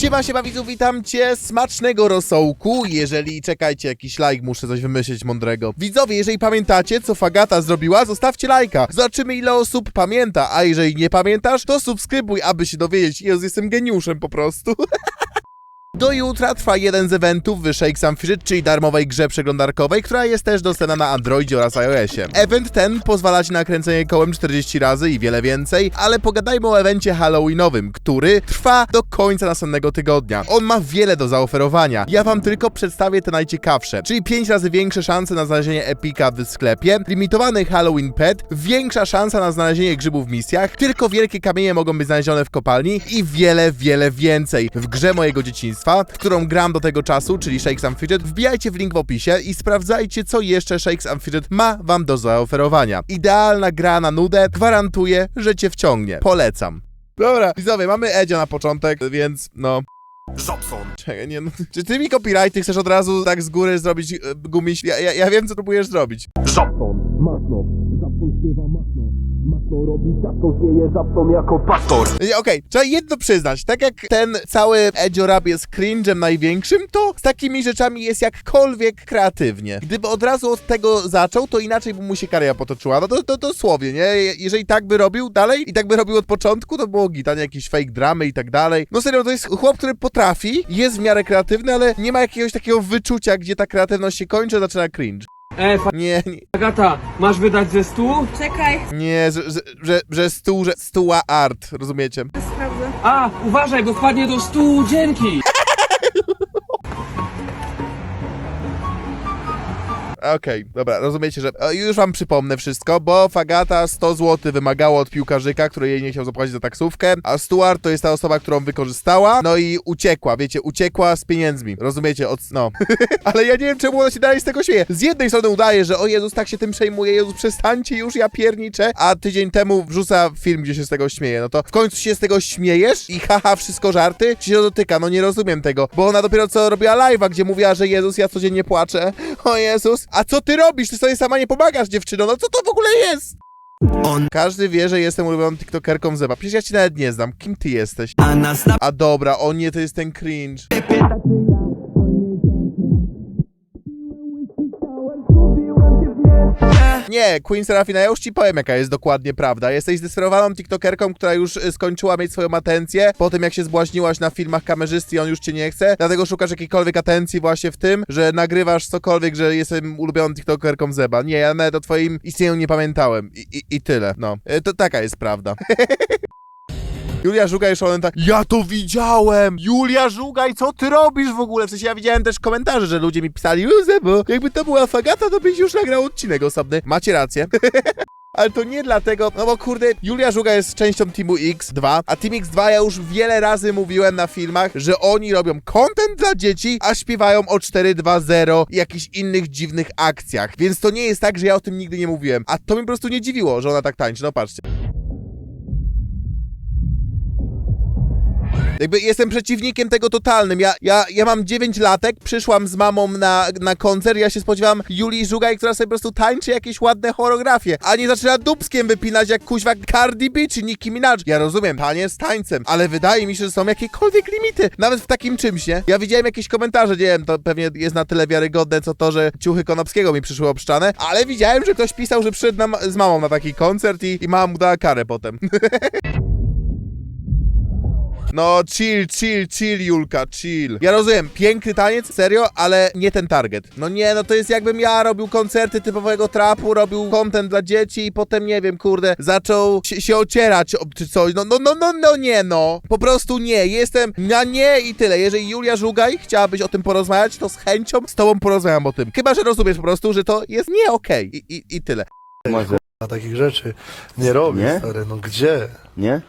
Siema, siema widzów, witam cię, smacznego rosołku. Jeżeli czekajcie, jakiś like, muszę coś wymyślić mądrego. Widzowie, jeżeli pamiętacie, co Fagata zrobiła, zostawcie lajka. Zobaczymy, ile osób pamięta, a jeżeli nie pamiętasz, to subskrybuj, aby się dowiedzieć. Jezu, jestem geniuszem po prostu. Do jutra trwa jeden z eventów w Shake Some Fidget, czyli darmowej grze przeglądarkowej, która jest też dostępna na Androidzie oraz iOSie. Event ten pozwala ci na kręcenie kołem 40 razy i wiele więcej, ale pogadajmy o evencie Halloweenowym, który trwa do końca następnego tygodnia. On ma wiele do zaoferowania. Ja wam tylko przedstawię te najciekawsze, czyli 5 razy większe szanse na znalezienie epika w sklepie, limitowany Halloween pet, większa szansa na znalezienie grzybów w misjach, tylko wielkie kamienie mogą być znalezione w kopalni i wiele, wiele więcej. W grze mojego dzieciństwa, w którą gram do tego czasu, czyli Shakes and Fidget, wbijajcie w link w opisie i sprawdzajcie, co jeszcze Shakes and Fidget ma wam do zaoferowania. Idealna gra na nudę, gwarantuję, że cię wciągnie. Polecam. Dobra, widzowie, mamy Edzia na początek, więc no... Żobson. Czekaj, nie no. Czy ty mi copyrighty chcesz od razu tak z góry zrobić e, gumiś? Ja, ja, ja wiem, co próbujesz zrobić. Żobson. Masno, Żabson śpiewa masno Masno robi zjeje Żabson jako pastor Okej, trzeba jedno przyznać, tak jak ten cały Edzio Rap jest cringe'em największym, to z takimi rzeczami jest jakkolwiek kreatywnie. Gdyby od razu od tego zaczął, to inaczej by mu się kariera potoczyła. No to, to dosłownie, nie? Je- Jeżeli tak by robił dalej i tak by robił od początku, to było git, a nie jakieś fake dramy i tak dalej. No serio, to jest chłop, który potrafi, jest w miarę kreatywny, ale nie ma jakiegoś takiego wyczucia, gdzie ta kreatywność się kończy, zaczyna cringe. E, Nie, nie, Agata, masz wydać ze stu? Czekaj, nie, że, że, że, że stół, że stuła art, rozumiecie? sprawdzę. A, uważaj, bo wpadnie do stu, dzięki! Okej, dobra, rozumiecie, że e, już wam przypomnę wszystko, bo Fagata 100 zł wymagała od piłkarzyka, który jej nie chciał zapłacić za taksówkę, a Stuart to jest ta osoba, którą wykorzystała, no i uciekła, wiecie, uciekła z pieniędzmi, rozumiecie, od, no. Ale ja nie wiem, czemu ona się dalej z tego śmieje. Z jednej strony udaje, że o Jezus, tak się tym przejmuje, Jezus, przestańcie już, ja pierniczę, a tydzień temu wrzuca film, gdzie się z tego śmieje, no to w końcu się z tego śmiejesz? I haha, wszystko żarty, ci się dotyka, no nie rozumiem tego, bo ona dopiero co robiła live'a, gdzie mówiła, że Jezus, ja codziennie płaczę, o Jezus, a co ty robisz? Ty sobie sama nie pomagasz, dziewczyno, no co to w ogóle jest? On. Każdy wie, że jestem ulubioną tiktokerką Zeba. Przecież ja cię nawet nie znam. Kim ty jesteś? A dobra, o nie, to jest ten cringe. Nie, Queen Serafina, ja już ci powiem, jaka jest dokładnie prawda. Jesteś zdesperowaną tiktokerką, która już y, skończyła mieć swoją atencję po tym, jak się zbłaźniłaś na filmach kamerzysty i on już cię nie chce. Dlatego szukasz jakiejkolwiek atencji właśnie w tym, że nagrywasz cokolwiek, że jestem ulubioną tiktokerką Zeba. Nie, ja nawet o twoim istnieniu nie pamiętałem. I, i, i tyle, no. Y, To taka jest prawda. Julia Żugaj Szonen tak, ja to widziałem! Julia Żugaj, co ty robisz w ogóle? W sensie ja widziałem też komentarze, że ludzie mi pisali, bo jakby to była Fagata, to byś już nagrał odcinek osobny. Macie rację. Ale to nie dlatego, no bo kurde, Julia Żuga jest częścią Teamu X2, a Team X2 ja już wiele razy mówiłem na filmach, że oni robią content dla dzieci, a śpiewają o 4.2.0 i jakichś innych dziwnych akcjach. Więc to nie jest tak, że ja o tym nigdy nie mówiłem. A to mi po prostu nie dziwiło, że ona tak tańczy. No patrzcie. Jakby jestem przeciwnikiem tego totalnym. Ja, ja, ja mam 9 latek, przyszłam z mamą na, na koncert, ja się spodziewałam Julii Żugaj, która sobie po prostu tańczy jakieś ładne choreografie, a nie zaczyna dubskiem wypinać jak kuźwa Cardi B czy Nicki Minaj. Ja rozumiem, panie z tańcem, ale wydaje mi się, że są jakiekolwiek limity, nawet w takim czymś, nie? Ja widziałem jakieś komentarze, nie wiem, to pewnie jest na tyle wiarygodne, co to, że ciuchy Konopskiego mi przyszły obszczane, ale widziałem, że ktoś pisał, że przyszedł na, z mamą na taki koncert i, i mama mu dała karę potem. No, chill, chill, chill, Julka, chill. Ja rozumiem, piękny taniec, serio, ale nie ten target. No nie, no to jest jakbym ja robił koncerty typowego trapu, robił content dla dzieci i potem, nie wiem, kurde, zaczął się, się ocierać o- czy coś. No, no, no, no, no nie, no. Po prostu nie, jestem na nie i tyle. Jeżeli Julia Żugaj chciałabyś o tym porozmawiać, to z chęcią z tobą porozmawiam o tym. Chyba, że rozumiesz po prostu, że to jest nie okej I, i, i tyle. A takich rzeczy nie robię, Nie? stary, no gdzie? Nie?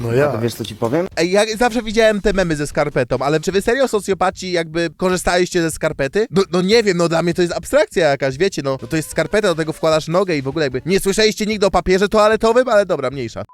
No ja. to wiesz co ci powiem? Ej, ja zawsze widziałem te memy ze skarpetą, ale czy wy serio socjopaci jakby korzystaliście ze skarpety? No, no nie wiem, no dla mnie to jest abstrakcja jakaś, wiecie, no, no to jest skarpeta, do tego wkładasz nogę i w ogóle jakby nie słyszeliście nigdy o papierze toaletowym, ale dobra, mniejsza.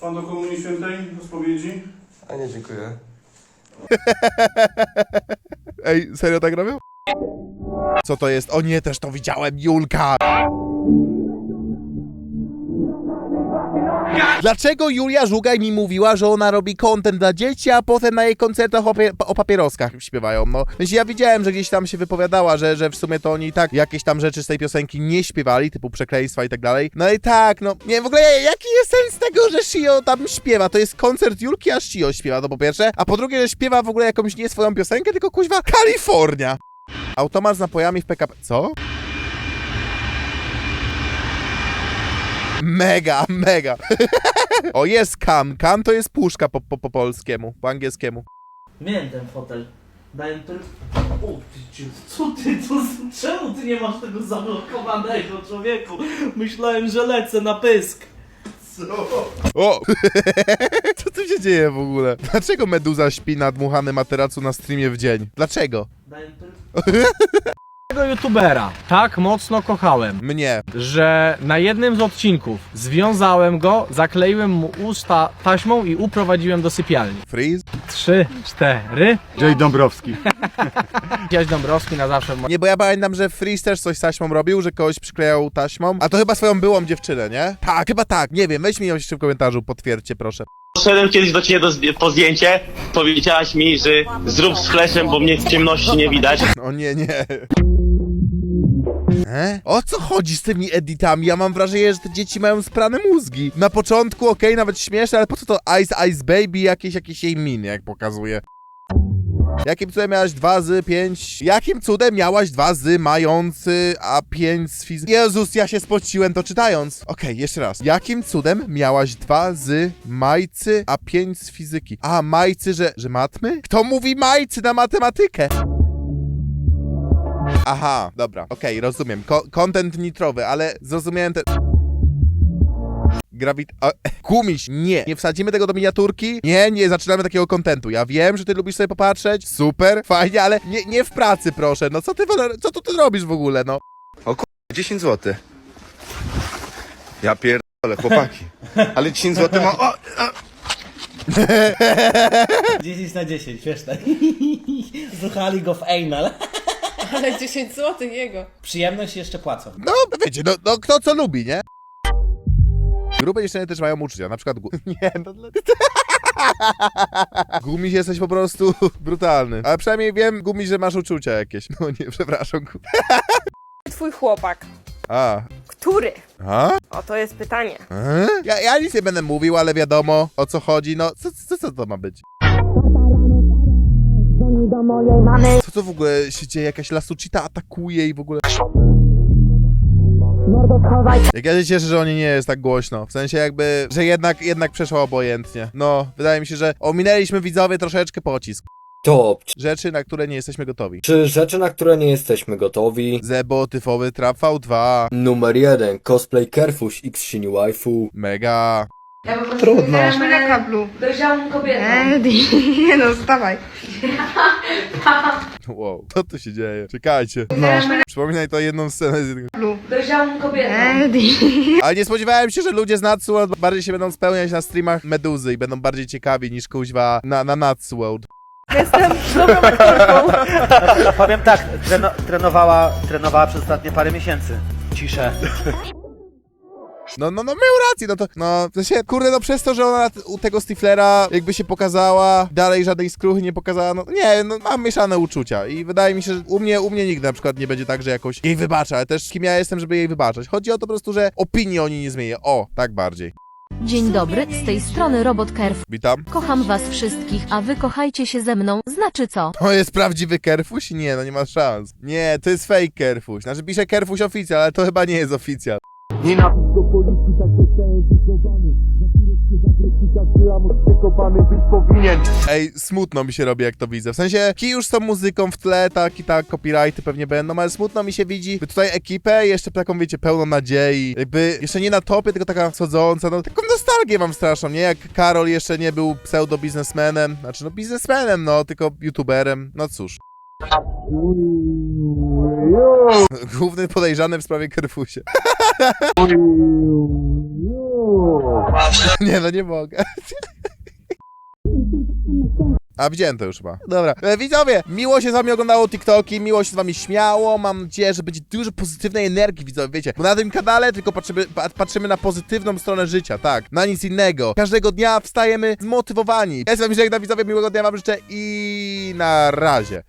Pan do Komunii Świętej do spowiedzi? A nie, dziękuję. Ej, serio tak robią? Co to jest? O nie, też to widziałem, Julka! Dlaczego Julia Żugaj mi mówiła, że ona robi content dla dzieci, a potem na jej koncertach o, pie- o papieroskach śpiewają? No, więc ja widziałem, że gdzieś tam się wypowiadała, że, że w sumie to oni i tak jakieś tam rzeczy z tej piosenki nie śpiewali, typu przekleństwa i tak dalej. No i tak, no, nie, w ogóle jaki jest sens tego, że Shio tam śpiewa? To jest koncert Julki, a Shio śpiewa, to po pierwsze, a po drugie, że śpiewa w ogóle jakąś nie swoją piosenkę, tylko kuźwa Kalifornia. Automat z napojami w PKP. Co? Mega, mega. o, jest kan. Kan to jest puszka po, po, po polskiemu, po angielskiemu. Miałem ten fotel. Daję tylko... O, ty, ty, co ty, to, czemu ty nie masz tego zablokowanego, człowieku? Myślałem, że lecę na pysk. O! Co tu się dzieje w ogóle? Dlaczego Meduza śpi na dmuchanym materacu na streamie w dzień? Dlaczego? Tylko... Tego youtubera tak mocno kochałem, Mnie. że na jednym z odcinków związałem go, zakleiłem mu usta taśmą i uprowadziłem do sypialni. Freeze? Trzy, cztery. Jay Dąbrowski. Jaś Dąbrowski na zawsze w moim Nie, bo ja pamiętam, że Freeze też coś z taśmą robił, że kogoś przyklejał taśmą. A to chyba swoją byłą dziewczynę, nie? Tak, chyba tak. Nie wiem, weź mi ją jeszcze w komentarzu, potwierdźcie proszę. Poszedłem kiedyś do ciebie do, po zdjęcie, powiedziałaś mi, że zrób z fleszem, bo mnie w ciemności nie widać. O nie, nie. E? O co chodzi z tymi editami? Ja mam wrażenie, że te dzieci mają sprane mózgi. Na początku okej, nawet śmieszne, ale po co to Ice Ice Baby jakieś, jakieś jej miny, jak pokazuje? Jakim cudem miałaś 2 z 5? Jakim cudem miałaś 2 z mający, a 5 z fizyki? Jezus, ja się spociłem to czytając. Okej, jeszcze raz. Jakim cudem miałaś 2 z majcy, a 5 z fizyki? A, majcy, że, że matmy? Kto mówi majcy na matematykę? Aha, dobra, okej, rozumiem. Ko- content nitrowy, ale zrozumiałem te... Grawit... A, kumiś, nie. Nie wsadzimy tego do miniaturki. Nie, nie zaczynamy takiego kontentu. Ja wiem, że ty lubisz sobie popatrzeć. Super, fajnie, ale nie, nie w pracy, proszę. No co ty, co tu ty robisz w ogóle, no? 10 zł. Ja pierdolę, chłopaki. Ale 10 zł mam... O, 10 na 10, wiesz tak? Zruchali go w anal. Ale 10 zł jego. Przyjemność jeszcze płacą. No, wiecie, no, no kto co lubi, nie? Grube dziewczyny też mają uczucia, na przykład... Gu... Nie, no... Dla... Gumiś jesteś po prostu brutalny. Ale przynajmniej wiem, Gumiś, że masz uczucia jakieś. No nie, przepraszam. Gu- Twój chłopak. A, Który? a? O, to jest pytanie. E? Ja, ja nic nie będę mówił, ale wiadomo o co chodzi. No, co, co, co to ma być? Co to w ogóle się dzieje? Jakaś lasucita atakuje i w ogóle... Jak ja się cieszę, że o niej nie jest tak głośno. W sensie jakby, że jednak, jednak przeszło obojętnie. No, wydaje mi się, że ominęliśmy widzowie troszeczkę pocisk. Top Rzeczy, na które nie jesteśmy gotowi. Czy rzeczy, na które nie jesteśmy gotowi? Zebo, tyfowy trap V2. Numer 1. Cosplay Kerfuś X Shini Waifu. Mega. Trudno. na kablu. Dojrzałą kobietą. Nie no, wstawaj. Wow, co tu się dzieje? Czekajcie. Przypominaj to jedną scenę z jednego Dojrzałą kobietą. Ale nie spodziewałem się, że ludzie z Natsuworld bardziej się będą spełniać na streamach Meduzy i będą bardziej ciekawi niż kuźwa na, na Natsuworld. Jestem dobrą aktorką. Powiem tak, treno, trenowała, trenowała przez ostatnie parę miesięcy. Ciszę. No, no, no, miał rację, no to, no, w sensie, kurde, no przez to, że ona u tego Stiflera jakby się pokazała, dalej żadnej skruchy nie pokazała, no nie, no mam mieszane uczucia i wydaje mi się, że u mnie, u mnie nigdy na przykład nie będzie tak, że jakoś jej wybacza, ale też kim ja jestem, żeby jej wybaczać. Chodzi o to po prostu, że opinii o niej nie zmienię, o, tak bardziej. Dzień dobry, z tej strony Robot Kerf. Witam. Kocham was wszystkich, a wy kochajcie się ze mną, znaczy co? To jest prawdziwy Kerfuś? Nie, no nie ma szans. Nie, to jest fake Kerfuś. Znaczy pisze Kerfuś oficjal, ale to chyba nie jest oficjal. Nienawiść do policji, tak zostałem wychowany. Tureckie zagrywki każdy lamus przekopany być powinien. Ej, smutno mi się robi, jak to widzę. W sensie, ki już są muzyką w tle, tak i tak, copyrighty pewnie będą, ale smutno mi się widzi by tutaj ekipę jeszcze taką, wiecie, pełną nadziei. Jakby jeszcze nie na topie, tylko taka schodząca, no taką nostalgię mam straszną, nie? Jak Karol jeszcze nie był pseudo-biznesmenem, znaczy no biznesmenem, no, tylko youtuberem, no cóż. Główny podejrzany w sprawie Kerfusie. nie, no nie mogę. A widziałem to już chyba. Dobra. E, widzowie, miło się z wami oglądało TikToki, miło się z wami śmiało. Mam nadzieję, że będzie dużo pozytywnej energii, widzowie, wiecie. Bo na tym kanale tylko patrzymy, pa, patrzymy na pozytywną stronę życia, tak. Na nic innego. Każdego dnia wstajemy zmotywowani. Ja z wami żegnam, widzowie, miłego dnia wam życzę i na razie.